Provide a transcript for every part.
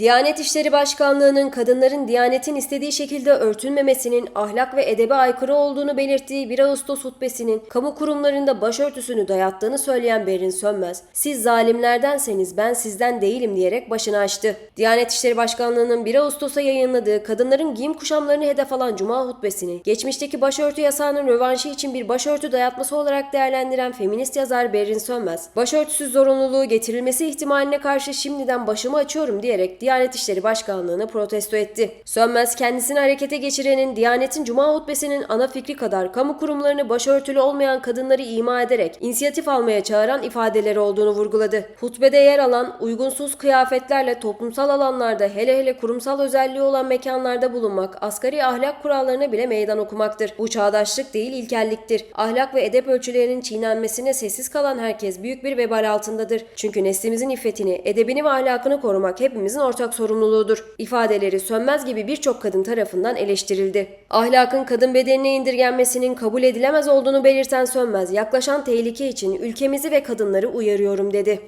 Diyanet İşleri Başkanlığı'nın kadınların Diyanet'in istediği şekilde örtünmemesinin ahlak ve edebe aykırı olduğunu belirttiği 1 Ağustos hutbesinin kamu kurumlarında başörtüsünü dayattığını söyleyen Berin Sönmez, siz zalimlerdenseniz ben sizden değilim diyerek başını açtı. Diyanet İşleri Başkanlığı'nın 1 Ağustos'a yayınladığı kadınların giyim kuşamlarını hedef alan Cuma hutbesini, geçmişteki başörtü yasağının rövanşı için bir başörtü dayatması olarak değerlendiren feminist yazar Berin Sönmez, başörtüsüz zorunluluğu getirilmesi ihtimaline karşı şimdiden başımı açıyorum diyerek Diyanet İşleri Başkanlığı'nı protesto etti. Sönmez kendisini harekete geçirenin Diyanet'in Cuma hutbesinin ana fikri kadar kamu kurumlarını başörtülü olmayan kadınları ima ederek inisiyatif almaya çağıran ifadeleri olduğunu vurguladı. Hutbede yer alan uygunsuz kıyafetlerle toplumsal alanlarda hele hele kurumsal özelliği olan mekanlarda bulunmak asgari ahlak kurallarına bile meydan okumaktır. Bu çağdaşlık değil ilkelliktir. Ahlak ve edep ölçülerinin çiğnenmesine sessiz kalan herkes büyük bir vebal altındadır. Çünkü neslimizin iffetini, edebini ve ahlakını korumak hepimizin ortak sorumluluğudur. İfadeleri Sönmez gibi birçok kadın tarafından eleştirildi. Ahlakın kadın bedenine indirgenmesinin kabul edilemez olduğunu belirten Sönmez, yaklaşan tehlike için ülkemizi ve kadınları uyarıyorum dedi.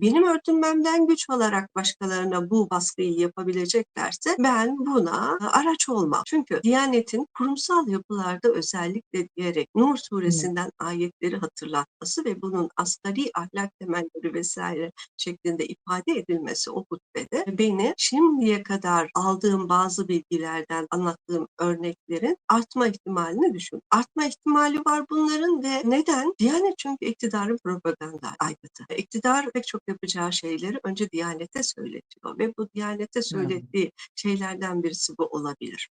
Benim örtünmemden güç alarak başkalarına bu baskıyı yapabileceklerse ben buna araç olmam. Çünkü Diyanet'in kurumsal yapılarda özellikle diyerek Nur suresinden ayetleri hatırlatması ve bunun asgari ahlak temelleri vesaire şeklinde ifade edilmesi o hutbede beni şimdiye kadar aldığım bazı bilgilerden anlattığım örneklerin artma ihtimalini düşün. Artma ihtimali var bunların ve neden? Diyanet çünkü iktidarın propaganda aygıtı. İktidar pek çok yapacağı şeyleri önce Diyanet'e söyletiyor ve bu Diyanet'e söylediği şeylerden birisi bu olabilir.